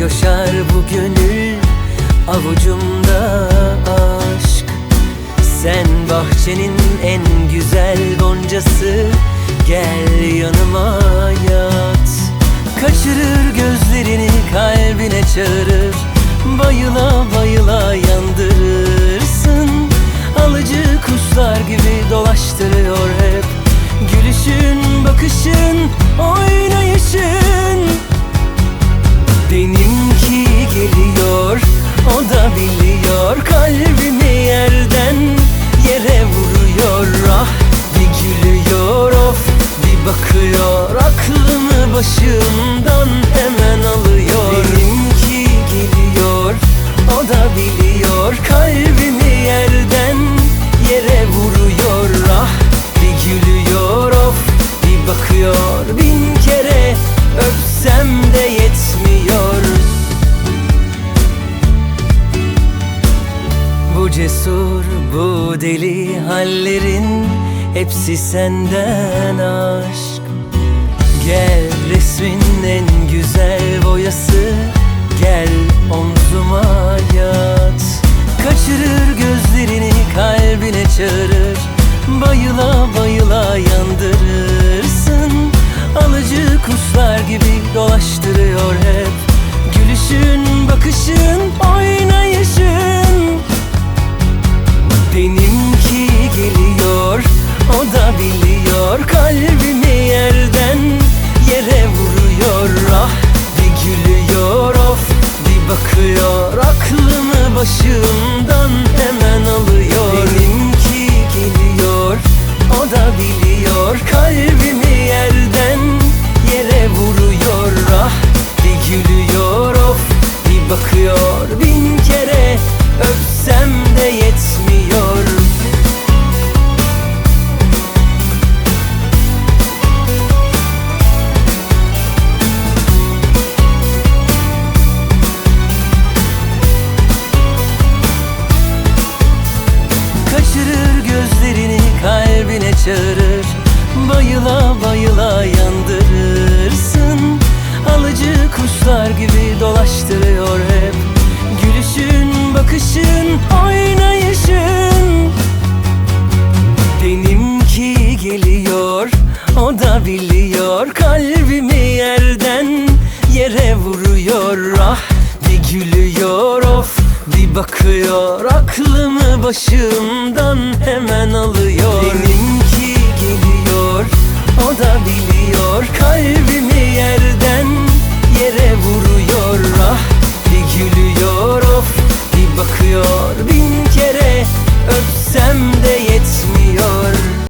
coşar bu gönül avucumda aşk. Sen bahçenin en güzel goncası Gel yanıma yat. Kaçırır gözlerini kalbine çağırır. Bayıla bayıla yandırırsın başımdan hemen alıyor. Benimki geliyor, o da biliyor. Kalbimi yerden yere vuruyor. Ah bir gülüyor of bir bakıyor. Bin kere öpsem de yetmiyor. Bu cesur, bu deli hallerin Hepsi senden aşk Gel resmin en güzel boyası. Gel omzuma yat. Kaçırır gözlerini kalbine çağırır. Bayıla bayıla yandırırsın çağırır Bayıla bayıla yandırırsın. Alıcı kuşlar gibi dolaştırıyor hep. Gülüşün, bakışın, oynayışın. Benimki geliyor, o da biliyor. Kalbimi yerden yere vuruyor. Ah bir gülüyor of bir bakıyor. Aklımı başımdan hemen alıyor. Geliyor, o da biliyor kalbimi yerden